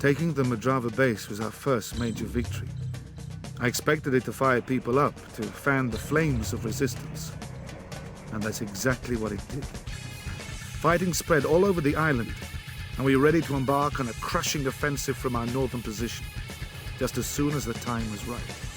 Taking the Majava base was our first major victory. I expected it to fire people up, to fan the flames of resistance. And that's exactly what it did. Fighting spread all over the island, and we were ready to embark on a crushing offensive from our northern position, just as soon as the time was right.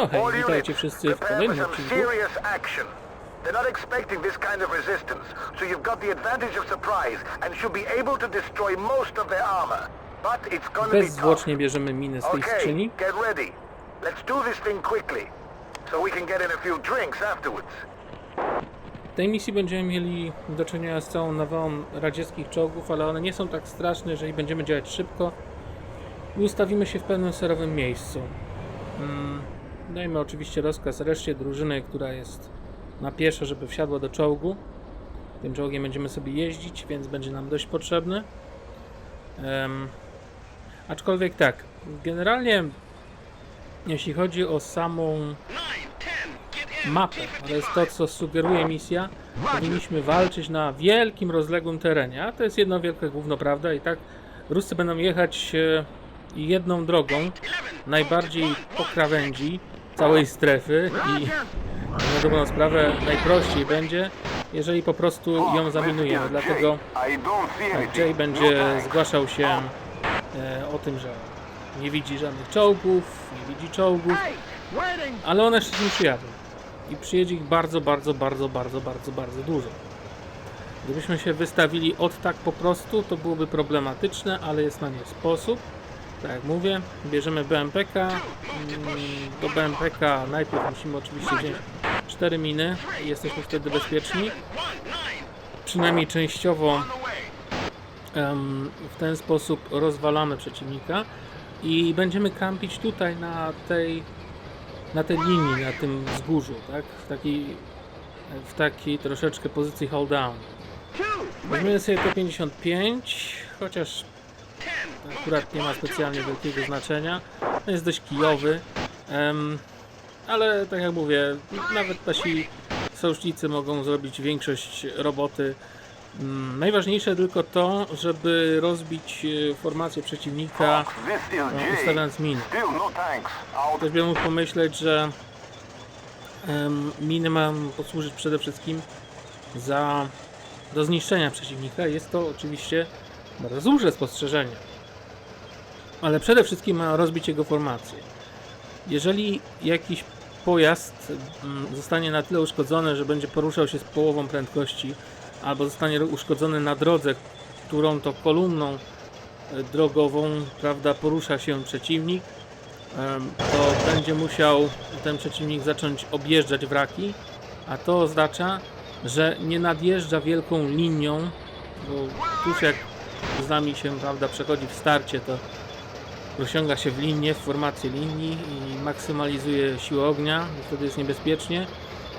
No hej, witajcie wszyscy w kolejnym odcinku. They're not expecting this kind of resistance, so you've got the advantage of surprise and should be able to destroy most of their armor. But it's gonna. Bezzwłocznie bierzemy minę z tej Okay, skrzyni. get ready. Let's do this thing quickly, so we can get in a few drinks afterwards. W tej misji będziemy mieli do czynienia z całą nawałą radzieckich czołgów, ale one nie są tak straszne, jeżeli będziemy działać szybko i ustawimy się w pewnym serowym miejscu. Mm, dajmy oczywiście rozkaz reszcie drużyny, która jest na pieszo, żeby wsiadła do czołgu. Tym czołgiem będziemy sobie jeździć, więc będzie nam dość potrzebny. Em, aczkolwiek tak, generalnie jeśli chodzi o samą mapę, to jest to, co sugeruje misja. Powinniśmy walczyć na wielkim, rozległym terenie, a to jest jedno wielkie gówno, prawda? I tak Ruscy będą jechać e, jedną drogą, najbardziej po krawędzi całej strefy i na dobrą sprawę najprościej będzie, jeżeli po prostu ją zaminujemy. Dlatego Jay będzie zgłaszał się e, o tym, że nie widzi żadnych czołgów, nie widzi czołgów, ale one jeszcze nie przyjadą. I przyjedzie ich bardzo, bardzo, bardzo, bardzo, bardzo, bardzo dużo. Gdybyśmy się wystawili od tak po prostu, to byłoby problematyczne, ale jest na nie sposób. Tak jak mówię, bierzemy BMPK. Mm, Do BMPK najpierw musimy oczywiście wziąć 4 miny i jesteśmy wtedy bezpieczni. Przynajmniej częściowo w ten sposób rozwalamy przeciwnika i będziemy kampić tutaj na tej na tej linii, na tym wzgórzu, tak? W takiej, w takiej troszeczkę pozycji hold down. Weźmiemy sobie T55, chociaż akurat nie ma specjalnie wielkiego znaczenia. On jest dość kijowy, ale tak jak mówię, nawet nasi sojusznicy mogą zrobić większość roboty. Mm, Najważniejsze tylko to, żeby rozbić e, formację przeciwnika, e, ustawiając miny. No. Ktoś by mógł pomyśleć, że miny mają posłużyć przede wszystkim za do zniszczenia przeciwnika. Jest to oczywiście bardzo słuszne spostrzeżenie. Ale przede wszystkim ma rozbić jego formację. Jeżeli jakiś pojazd mm, zostanie na tyle uszkodzony, że będzie poruszał się z połową prędkości, albo zostanie uszkodzony na drodze, którą to kolumną e, drogową, prawda, porusza się przeciwnik, to będzie musiał ten przeciwnik zacząć objeżdżać wraki, a to oznacza, że nie nadjeżdża wielką linią, bo tuż jak z nami się prawda, przechodzi w starcie, to rozciąga się w linię, w formację linii i maksymalizuje siłę ognia, wtedy jest niebezpiecznie,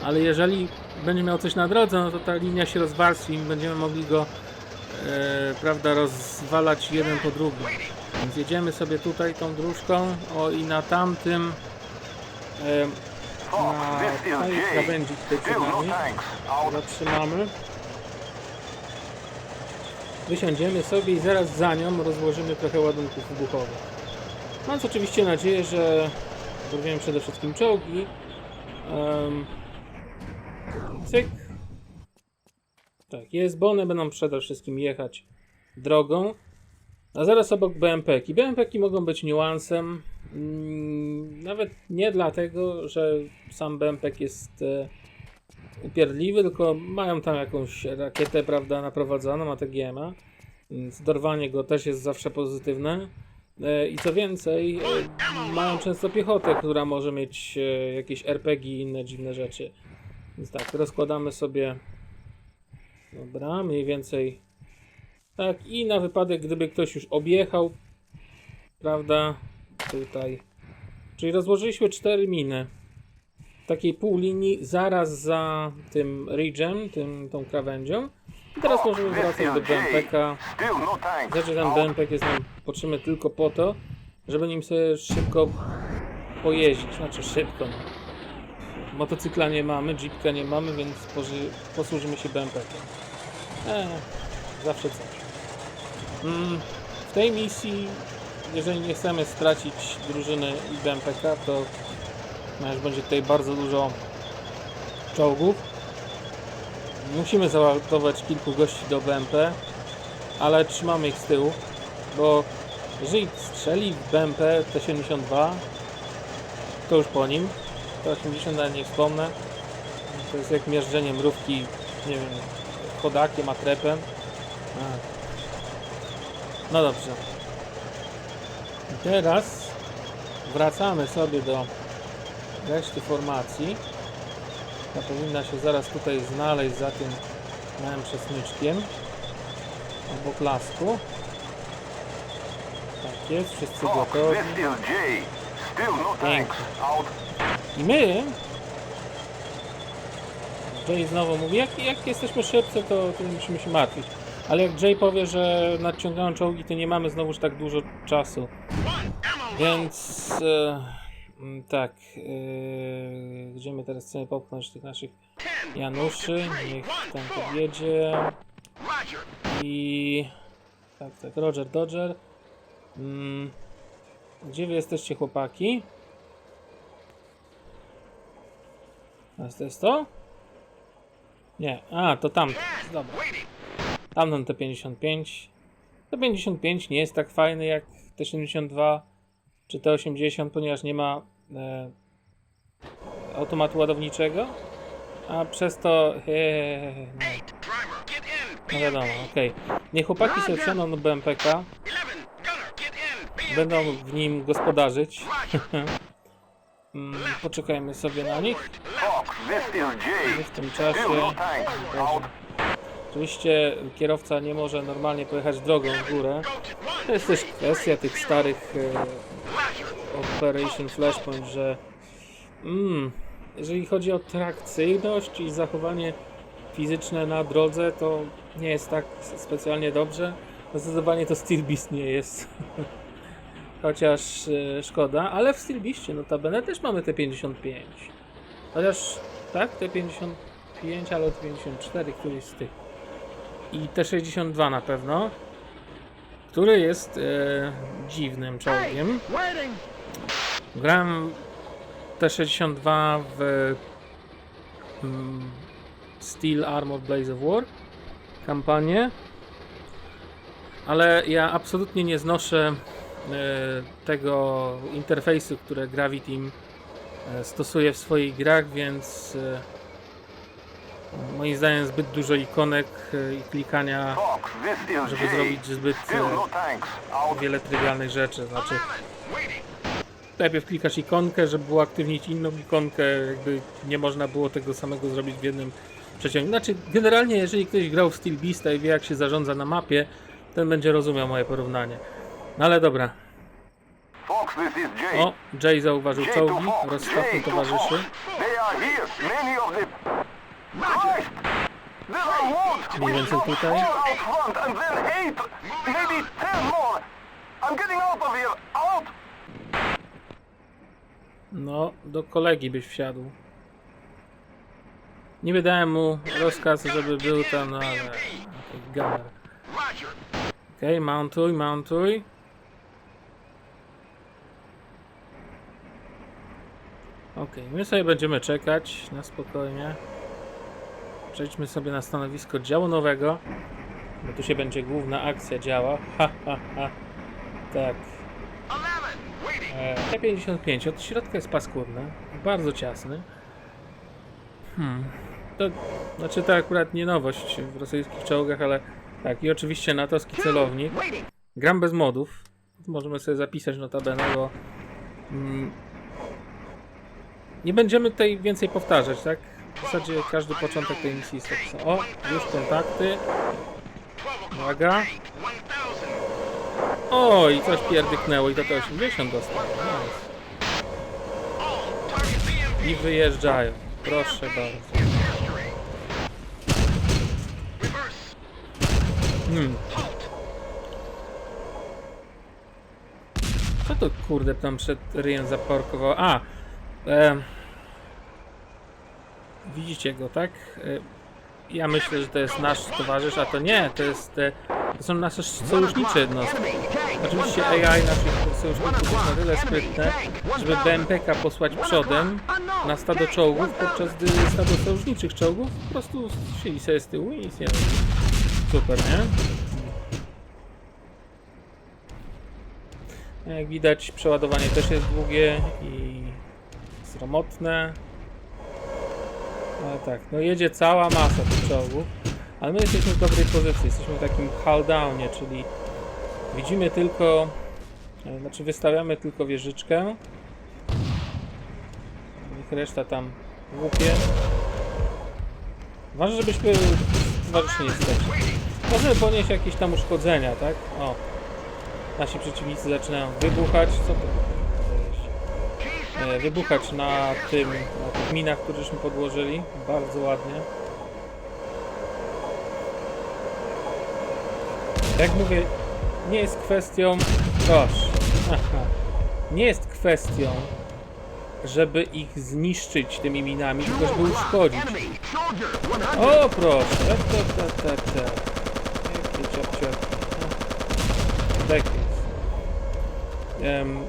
ale jeżeli będzie miał coś na drodze, no to ta linia się rozwarstwi i będziemy mogli go e, prawda, rozwalać jeden po drugim. Więc jedziemy sobie tutaj tą dróżką, o i na tamtym e, na tej krawędzi tutaj przed zatrzymamy. Wysiądziemy sobie i zaraz za nią rozłożymy trochę ładunków wybuchowych. Mając oczywiście nadzieję, że dorwiemy przede wszystkim czołgi. Um, cyk. Tak jest, bo one będą przede wszystkim jechać drogą. A zaraz obok BMP-ki. BMP-ki mogą być niuansem. Mm, nawet nie dlatego, że sam BMP jest e, upierdliwy, tylko mają tam jakąś rakietę, prawda, naprowadzoną, ATGM-a. Więc dorwanie go też jest zawsze pozytywne. E, I co więcej, e, mają często piechotę, która może mieć e, jakieś RPG i inne dziwne rzeczy. Więc tak, rozkładamy sobie. Dobra, mniej więcej. Tak, i na wypadek, gdyby ktoś już objechał, prawda, tutaj. Czyli rozłożyliśmy cztery miny w takiej pół linii zaraz za tym ridge'em, tym, tą krawędzią. I teraz możemy wracać do. BMPK. Still no. Znaczy ten Out. BMPK jest nam potrzebny tylko po to, żeby nim sobie szybko pojeździć. Znaczy szybko. No. Motocykla nie mamy, jeepka nie mamy, więc posłużymy się BMPK. Eee, zawsze coś. Mm, w tej misji, jeżeli nie chcemy stracić drużyny i BMPK, to no, już będzie tutaj bardzo dużo czołgów. Musimy załadować kilku gości do BMP, ale trzymamy ich z tyłu, bo jeżeli strzeli w BMP T-72, to już po nim. T-80 nawet nie wspomnę. To jest jak miażdżenie mrówki, nie wiem, chodakiem, atrepem. No dobrze. Teraz wracamy sobie do reszty formacji. Ta powinna się zaraz tutaj znaleźć za tym małym przesmyczkiem obok lasku. Tak jest, wszyscy gotowi. no. Out. I my Jay znowu mówi, jak, jak jesteśmy szybcy, to, to nie musimy się martwić. Ale jak Jay powie, że nadciągają czołgi, to nie mamy znowuż tak dużo czasu. Więc e, tak, e, gdzie my teraz chcemy popchnąć tych naszych Januszy? Niech ten podjedzie. I tak, tak, Roger Dodger. Mm, gdzie wy jesteście chłopaki? A to jest to? Nie, a to tam. Dobra. Tamten T55. T55 nie jest tak fajny jak T72 czy T80, ponieważ nie ma e, automatu ładowniczego. A przez to. E, no. wiadomo, okej. Niech chłopaki sobie wsiądą do BMPK. Będą w nim gospodarzyć. Mm, Poczekajmy sobie na nich. Jay. W tym czasie. Oczywiście kierowca nie może normalnie pojechać drogą w górę. To jest też kwestia tych starych e, Operation Flashpoint, że mm, jeżeli chodzi o trakcyjność i zachowanie fizyczne na drodze, to nie jest tak specjalnie dobrze. Zdecydowanie to Steel Beast nie jest. Chociaż e, szkoda, ale w Steel Beastie notabene też mamy te 55. Chociaż tak, te 55, ale te 54, któryś z tych. I te 62 na pewno. Który jest e, dziwnym czołgiem. Grałem T62 w mm, Steel Armor Blaze of War kampanię, ale ja absolutnie nie znoszę e, tego interfejsu, które Graviteam e, stosuje w swoich grach, więc e, moim zdaniem zbyt dużo ikonek e, i klikania, żeby zrobić zbyt no e. Out. wiele trywialnych rzeczy. Znaczy, najpierw klikasz ikonkę, żeby uaktywnić inną ikonkę, jakby nie można było tego samego zrobić w jednym przeciągu. Znaczy, generalnie, jeżeli ktoś grał w Steel Beasta i wie, jak się zarządza na mapie, ten będzie rozumiał moje porównanie. No ale dobra. O, Jay zauważył czołgi, to towarzyszy. Of here. Out. No, do kolegi byś wsiadł. Niby dałem mu rozkaz, żeby był tam, no ale... Okej. Okej, mountuj, mountuj. Okej, my sobie będziemy czekać na spokojnie. Przejdźmy sobie na stanowisko działu nowego, bo tu się będzie główna akcja działa. Ha, ha, ha. Tak. E, T55 od środka jest paskudny, bardzo ciasny. Hmm. To znaczy to akurat nie nowość w rosyjskich czołgach, ale tak, i oczywiście natowski celownik. Gram bez modów. Możemy sobie zapisać notabene, bo mm, nie będziemy tutaj więcej powtarzać, tak? W zasadzie każdy początek tej misji jest taki. O, już kontakty. Uwaga. Oj, coś pierdyknęło i to te 80 dostał. Nice. I wyjeżdżają. Proszę bardzo. Hmm. Co to kurde tam przed ryjem zaparkowało? A! em, widzicie go, tak? E, ja myślę, że to jest nasz towarzysz, a to nie, to jest... E, to są nasze sojusznicze jednostki. Oczywiście AI naszych sojuszników jest na tyle sprytne, żeby BMPK posłać przodem na stado czołgów, podczas gdy stado sojuszniczych czołgów po prostu siedzi sobie z tyłu i nic nie robi. Super, nie? Jak widać przeładowanie też jest długie i sromotne. Ale tak, no jedzie cała masa tych czołgów, ale my jesteśmy w dobrej pozycji, jesteśmy w takim hull downie, czyli widzimy tylko, e, znaczy wystawiamy tylko wieżyczkę. Niech reszta tam łupie. Ważne, żebyśmy towarzyszy nie stracili. Możemy ponieść jakieś tam uszkodzenia, tak? O. Nasi przeciwnicy zaczynają wybuchać. Co to E, wybuchać na tym, na tych minach, które żeśmy podłożyli. Bardzo ładnie. Jak mówię, nie jest kwestią. Proszę. Nie jest kwestią, żeby ich zniszczyć tymi minami, tylko żeby uszkodzić. O proszę. Jakie ciapciapki. Tak jest. Em,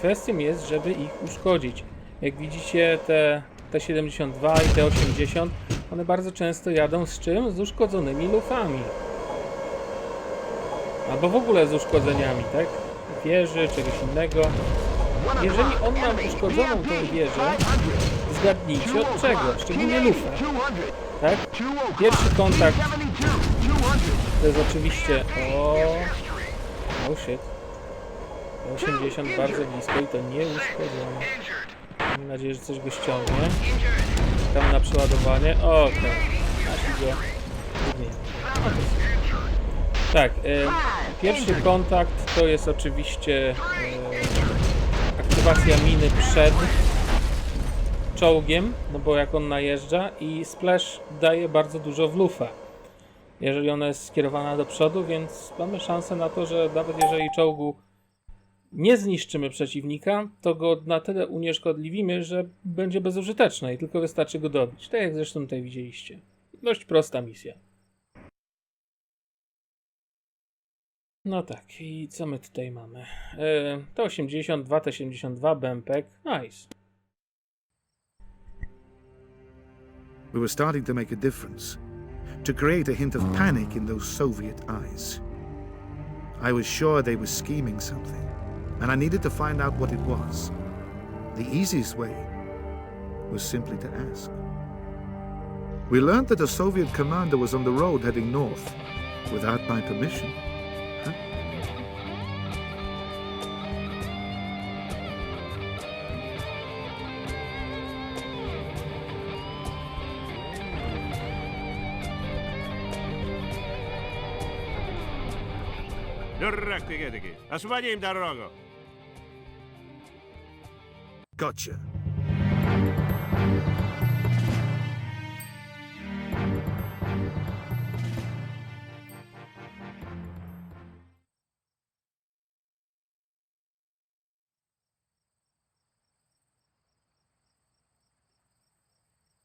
kwestią jest, żeby ich uszkodzić. Jak widzicie, te T72 i T80, one bardzo często jadą z czym? Z uszkodzonymi lufami. Albo w ogóle z uszkodzeniami, tak? Wieży, czegoś innego. Jeżeli on ma uszkodzoną tą wieżę, zgadnijcie od czego? Szczególnie lufę. Tak? Pierwszy kontakt to jest oczywiście... O, oh shit. 80 bardzo blisko i to nie uszkodzone. Mam nadzieję, że coś go ściągnie. Tam na przeładowanie. O. Nasi go zgniemy. No to- Tak, e, pierwszy kontakt to jest oczywiście e, aktywacja miny przed czołgiem, no bo jak on najeżdża i splash daje bardzo dużo w lufę. jeżeli ona jest skierowana do przodu, więc mamy szansę na to, że nawet jeżeli czołgu nie zniszczymy przeciwnika, to go na tyle unieszkodliwimy, że będzie bezużyteczne i tylko wystarczy go dobić. Tak jak zresztą tutaj widzieliście. Dość prosta misja. No tak, i co my tutaj mamy? E, T82, T72, BMPEG, nice. We were starting to make a difference, to create a hint of panic in those Soviet eyes. I was sure they were scheming something, and I needed to find out what it was. The easiest way was simply to ask. We learned that a Soviet commander was on the road heading north without my permission. Huh? Дурак ты эдакий. Освободи им дорогу. Gotcha.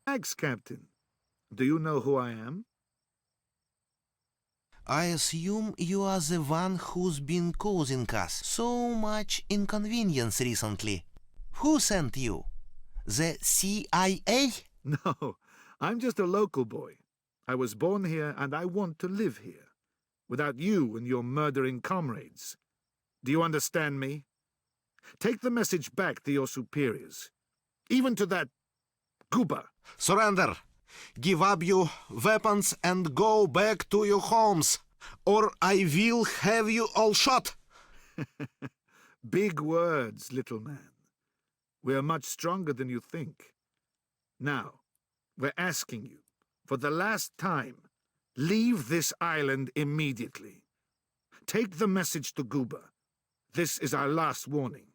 Thanks, Captain. Do you know who I am? I assume you are the one who's been causing us so much inconvenience recently. Who sent you? The CIA? No, I'm just a local boy. I was born here and I want to live here. Without you and your murdering comrades. Do you understand me? Take the message back to your superiors. Even to that goober. Surrender! Give up your weapons and go back to your homes, or I will have you all shot! Big words, little man. We are much stronger than you think. Now, we're asking you, for the last time, leave this island immediately. Take the message to Goober. This is our last warning.